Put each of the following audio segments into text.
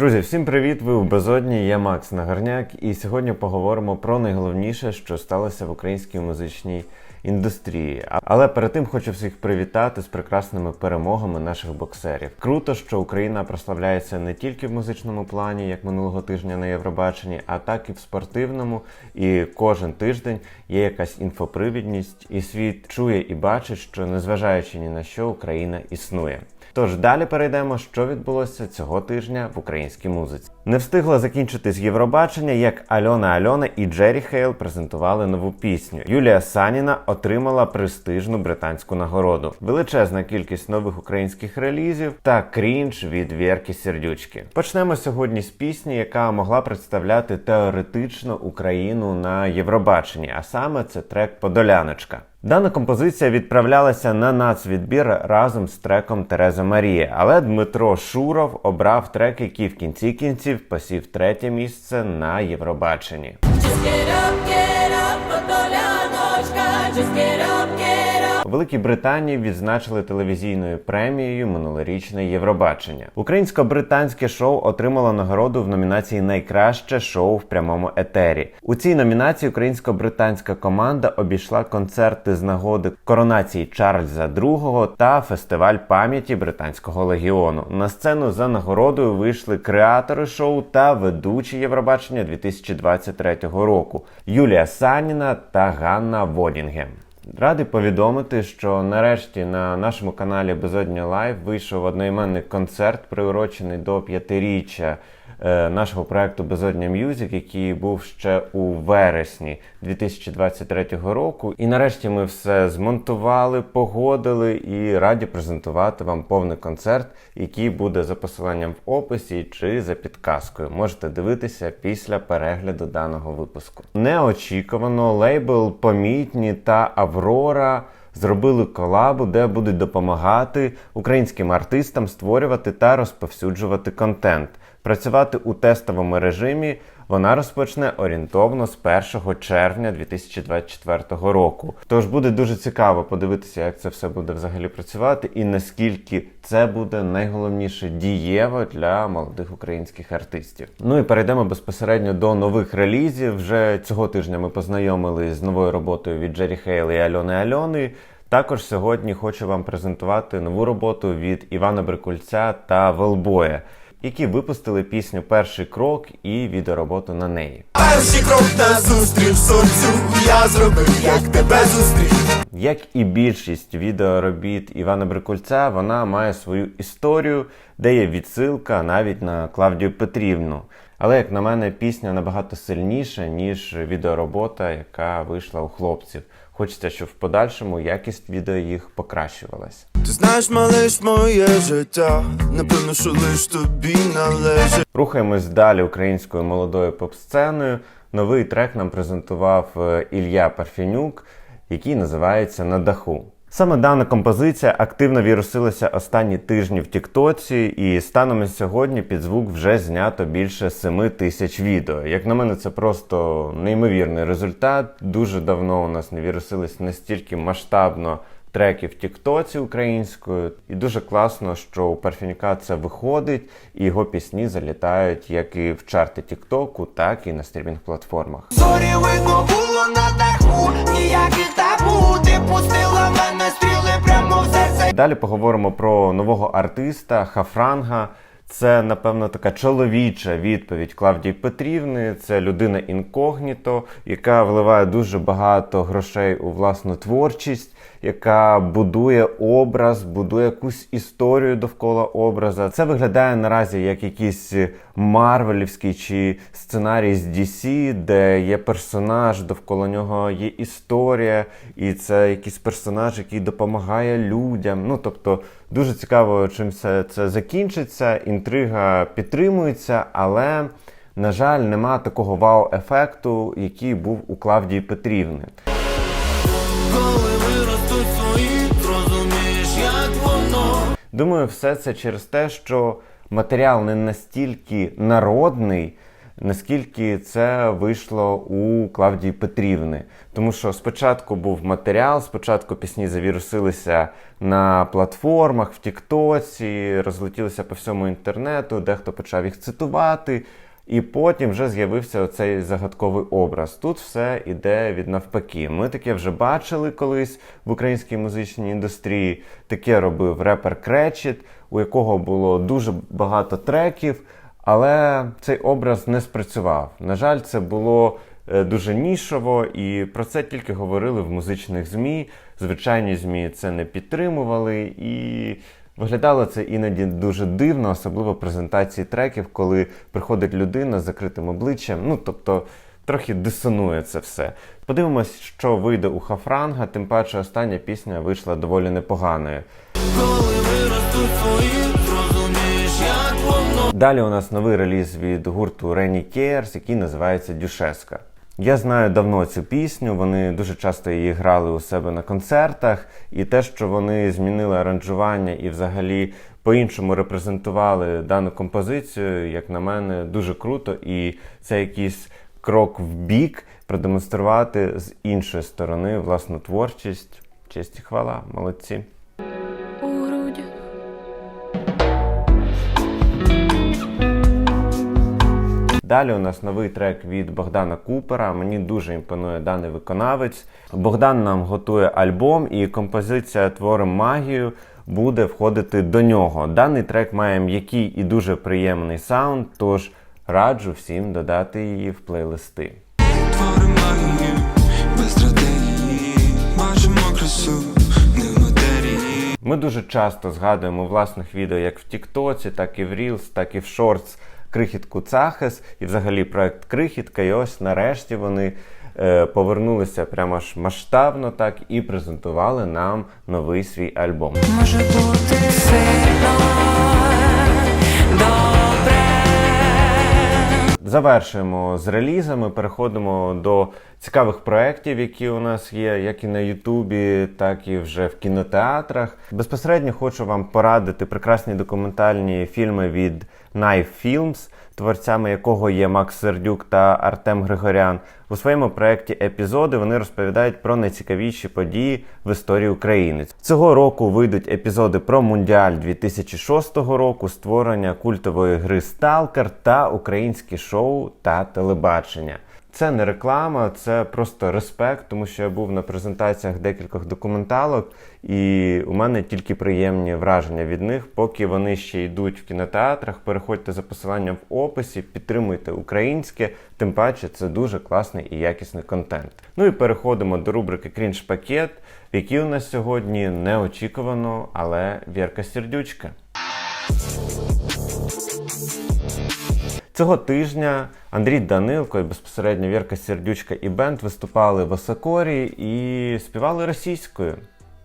Друзі, всім привіт! Ви в Безодні. Я Макс Нагарняк, і сьогодні поговоримо про найголовніше, що сталося в українській музичній індустрії. Але перед тим хочу всіх привітати з прекрасними перемогами наших боксерів. Круто, що Україна прославляється не тільки в музичному плані, як минулого тижня на Євробаченні, а так і в спортивному. І кожен тиждень є якась інфопривідність, і світ чує і бачить, що незважаючи ні на що Україна існує. Тож далі перейдемо, що відбулося цього тижня в українській музиці. Не встигло закінчитись Євробачення, як Альона Альона і Джері Хейл презентували нову пісню. Юлія Саніна отримала престижну британську нагороду, величезна кількість нових українських релізів та крінж від Вєрки Сердючки. Почнемо сьогодні з пісні, яка могла представляти теоретично Україну на Євробаченні, а саме це трек Подоляночка. Дана композиція відправлялася на нацвідбір разом з треком Тереза Марія, але Дмитро Шуров обрав трек, який в кінці кінців посів третє місце на Євробаченні. Just get up, get up, Великій Британії відзначили телевізійною премією минулорічне Євробачення. Українсько-британське шоу отримало нагороду в номінації Найкраще шоу в прямому етері. У цій номінації українсько-британська команда обійшла концерти з нагоди коронації Чарльза II та фестиваль пам'яті британського легіону. На сцену за нагородою вийшли креатори шоу та ведучі Євробачення 2023 року Юлія Саніна та Ганна Водінгем. Радий повідомити, що нарешті на нашому каналі Безодня Лайв вийшов одноіменний концерт, приурочений до п'ятиріччя нашого проекту Безодня М'юзик, який був ще у вересні 2023 року. І нарешті ми все змонтували, погодили і раді презентувати вам повний концерт, який буде за посиланням в описі чи за підказкою. Можете дивитися після перегляду даного випуску. Неочікувано лейбл Помітні та Аврора. Зробили колабу, де будуть допомагати українським артистам створювати та розповсюджувати контент. Працювати у тестовому режимі вона розпочне орієнтовно з 1 червня 2024 року. Тож буде дуже цікаво подивитися, як це все буде взагалі працювати, і наскільки це буде найголовніше дієво для молодих українських артистів. Ну і перейдемо безпосередньо до нових релізів. Вже цього тижня ми познайомились з новою роботою від Джері Хейл і Альони Альони. Також сьогодні хочу вам презентувати нову роботу від Івана Брикульця та Велбоя, які випустили пісню Перший крок і відеороботу на неї. Перший крок на зустріч сонцю я зробив, як тебе зустрів. Як і більшість відеоробіт Івана Брикульця, вона має свою історію, де є відсилка навіть на Клавдію Петрівну. Але, як на мене, пісня набагато сильніша, ніж відеоробота, яка вийшла у хлопців. Хочеться, щоб в подальшому якість відео їх покращувалась. Ти знаєш, малиш моє життя, напевно, що лиш тобі належить. Рухаємось далі українською молодою поп-сценою. Новий трек нам презентував е, Ілля Парфінюк, який називається На даху. Саме дана композиція активно вірусилася останні тижні в Тіктоці, і станом на сьогодні під звук вже знято більше 7 тисяч відео. Як на мене, це просто неймовірний результат. Дуже давно у нас не вірусились настільки масштабно треки в Тіктоці українською, і дуже класно, що у Парфінюка це виходить, і його пісні залітають як і в чарти Тіктоку, так і на стрімінг-платформах. Зорі видно було на ніяких стріли прямо в. Далі поговоримо про нового артиста Хафранга. Це, напевно, така чоловіча відповідь Клавдії Петрівни. Це людина інкогніто, яка вливає дуже багато грошей у власну творчість, яка будує образ, будує якусь історію довкола образа. Це виглядає наразі як якийсь марвелівський чи сценарій з DC, де є персонаж, довкола нього є історія, і це якийсь персонаж, який допомагає людям. Ну тобто дуже цікаво, чим все це закінчиться. Інтрига підтримується, але. На жаль, нема такого вау-ефекту, який був у Клавдії Петрівни. Думаю, все це через те, що матеріал не настільки народний, наскільки це вийшло у Клавдії Петрівни. Тому що спочатку був матеріал, спочатку пісні завірусилися на платформах, в Тіктоці, розлетілися по всьому інтернету, дехто почав їх цитувати. І потім вже з'явився оцей загадковий образ. Тут все іде від навпаки. Ми таке вже бачили колись в українській музичній індустрії. Таке робив репер Кречет, у якого було дуже багато треків, але цей образ не спрацював. На жаль, це було е, дуже нішово, і про це тільки говорили в музичних ЗМІ. Звичайні ЗМІ це не підтримували і. Виглядало це іноді дуже дивно, особливо презентації треків, коли приходить людина з закритим обличчям. Ну тобто трохи дисонує це все. Подивимось, що вийде у Хафранга. Тим паче, остання пісня вийшла доволі непоганою. Коли виростуть свої, зрозумієш, як воно Далі у нас новий реліз від гурту Reni Cares, який називається Дюшеска. Я знаю давно цю пісню, вони дуже часто її грали у себе на концертах, і те, що вони змінили аранжування і взагалі по-іншому репрезентували дану композицію, як на мене, дуже круто, і це якийсь крок в бік продемонструвати з іншої сторони власну творчість. Честь і хвала, молодці. Далі у нас новий трек від Богдана Купера. Мені дуже імпонує даний виконавець. Богдан нам готує альбом, і композиція Творим магію буде входити до нього. Даний трек має м'який і дуже приємний саунд, тож раджу всім додати її в плейлисти. Твори магію, без стратегії, бачимо красу. Ми дуже часто згадуємо у власних відео як в Тіктоці, так і в Reels, так і в Shorts крихітку Цахес і взагалі проект Крихітка. І ось нарешті вони е, повернулися прямо ж масштабно так і презентували нам новий свій альбом. Може бути сильно добре. Завершуємо з релізами, переходимо до цікавих проєктів, які у нас є, як і на Ютубі, так і вже в кінотеатрах. Безпосередньо хочу вам порадити прекрасні документальні фільми від Knife Films, творцями якого є Макс Сердюк та Артем Григорян. У своєму проєкті епізоди вони розповідають про найцікавіші події в історії України. Цього року вийдуть епізоди про Мундіаль 2006 року, створення культової гри Сталкер та українські шоу та телебачення. Це не реклама, це просто респект, тому що я був на презентаціях декількох документалок, і у мене тільки приємні враження від них. Поки вони ще йдуть в кінотеатрах, переходьте за посиланням в описі, підтримуйте українське, тим паче це дуже класний і якісний контент. Ну і переходимо до рубрики Крінж Пакет, в якій у нас сьогодні неочікувано, але Вірка Сердючка. Цього тижня Андрій Данилко і безпосередньо Вірка Сердючка і Бенд виступали в Осокорі і співали російською.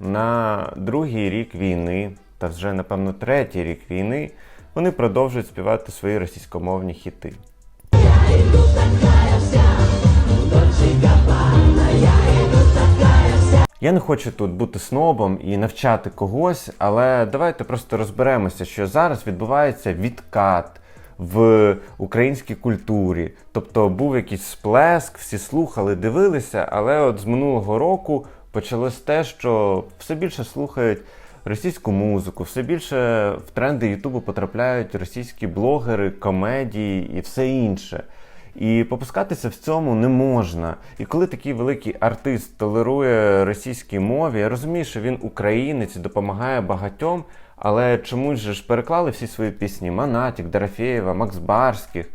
На другий рік війни, та вже напевно третій рік війни, вони продовжують співати свої російськомовні хіти. Я не хочу тут бути снобом і навчати когось, але давайте просто розберемося, що зараз відбувається відкат в українській культурі. Тобто був якийсь сплеск, всі слухали, дивилися, але от з минулого року почалось те, що все більше слухають російську музику, все більше в тренди Ютубу потрапляють російські блогери, комедії і все інше. І попускатися в цьому не можна. І коли такий великий артист толерує російській мові, я розумію, що він українець і допомагає багатьом, але чомусь же ж переклали всі свої пісні Манатік, Дорофєєва, Макс Барських.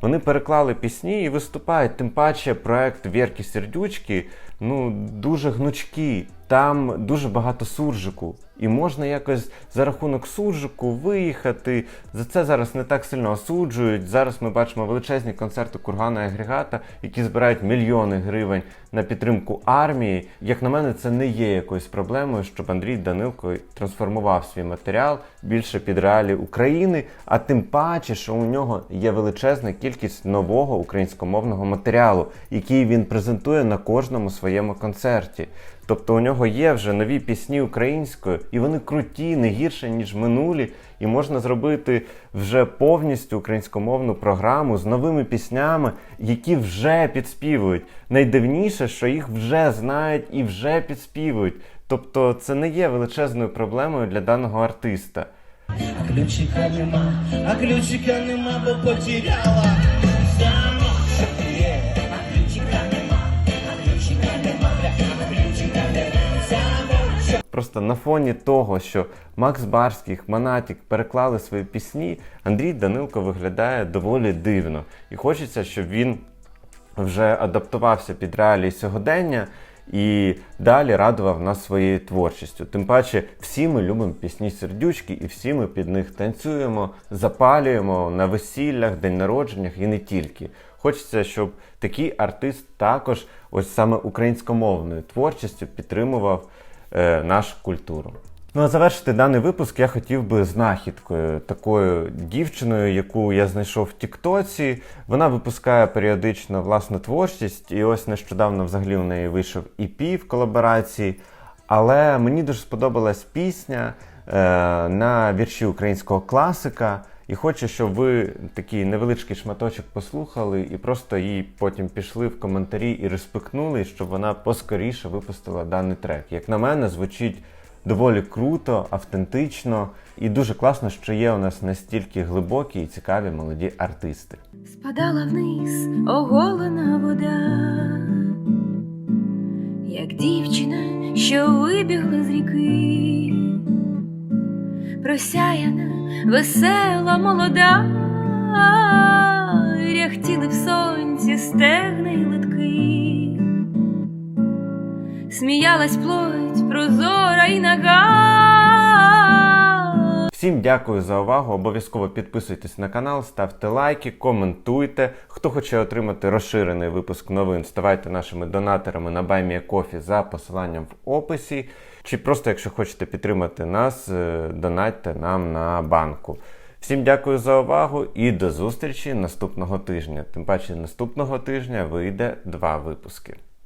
Вони переклали пісні і виступають. Тим паче проект Вірки Сердючки ну дуже гнучкий. Там дуже багато суржику. І можна якось за рахунок суржику виїхати. За це зараз не так сильно осуджують. Зараз ми бачимо величезні концерти Кургана і агрегата, які збирають мільйони гривень на підтримку армії. Як на мене, це не є якоюсь проблемою, щоб Андрій Данилко трансформував свій матеріал більше під реалії України, а тим паче, що у нього є величезна кількість нового українськомовного матеріалу, який він презентує на кожному своєму своєму концерті. Тобто у нього є вже нові пісні українською, і вони круті, не гірше, ніж минулі. І можна зробити вже повністю українськомовну програму з новими піснями, які вже підспівують. Найдивніше, що їх вже знають і вже підспівують. Тобто це не є величезною проблемою для даного артиста. Ключика нема, а ключика нема, бо потеряла. Просто на фоні того, що Макс Барських, Монатік переклали свої пісні, Андрій Данилко виглядає доволі дивно. І хочеться, щоб він вже адаптувався під реалії сьогодення і далі радував нас своєю творчістю. Тим паче, всі ми любимо пісні сердючки, і всі ми під них танцюємо, запалюємо на весіллях, день народженнях і не тільки. Хочеться, щоб такий артист також ось саме українськомовною творчістю підтримував е, нашу культуру. Ну а завершити даний випуск я хотів би знахідкою, такою дівчиною, яку я знайшов в Тіктоці. Вона випускає періодично власну творчість, і ось нещодавно взагалі у неї вийшов EP в колаборації. Але мені дуже сподобалась пісня е, на вірші українського класика. І хочу, щоб ви такий невеличкий шматочок послухали і просто їй потім пішли в коментарі і респектнули, щоб вона поскоріше випустила даний трек. Як на мене, звучить доволі круто, автентично і дуже класно, що є у нас настільки глибокі і цікаві молоді артисти. Спадала вниз оголена вода, як дівчина, що вибігла з ріки, просяяна, весела, молода, ряхтіли в сонці стегна й литки, сміялась плоть прозора й нага. Всім дякую за увагу. Обов'язково підписуйтесь на канал, ставте лайки, коментуйте. Хто хоче отримати розширений випуск новин, ставайте нашими донаторами на BuyMeACoffee за посиланням в описі. Чи просто, якщо хочете підтримати нас, е, донатьте нам на банку. Всім дякую за увагу і до зустрічі наступного тижня. Тим паче наступного тижня вийде два випуски.